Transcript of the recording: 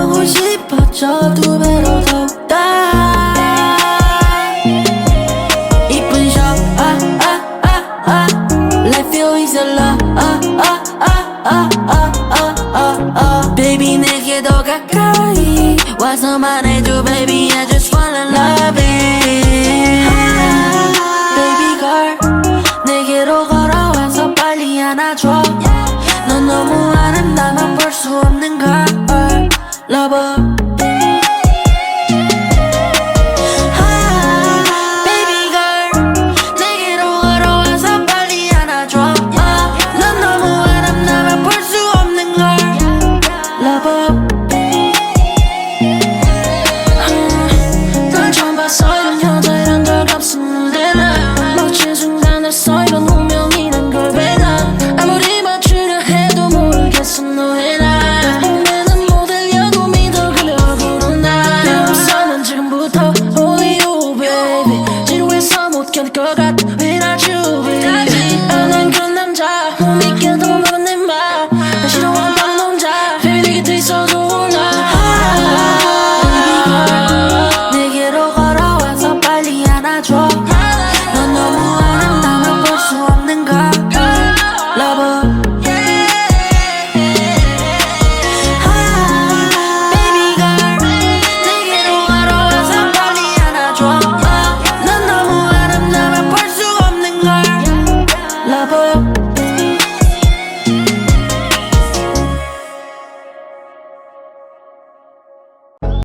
보고 싶었죠. 두 배로 더욱더 이쁜 셔. 아, 아, 아, 아. Life feels a lot 아, 아, 아, 아, 아, 아, 아, 아. Baby 내게 더 가까이 와서 말해줘. Baby I just wanna love it. 아, Baby girl 내게로 걸어와서 빨리 안아줘. 넌 너무 아름다만 볼 수 없는 걸. lover.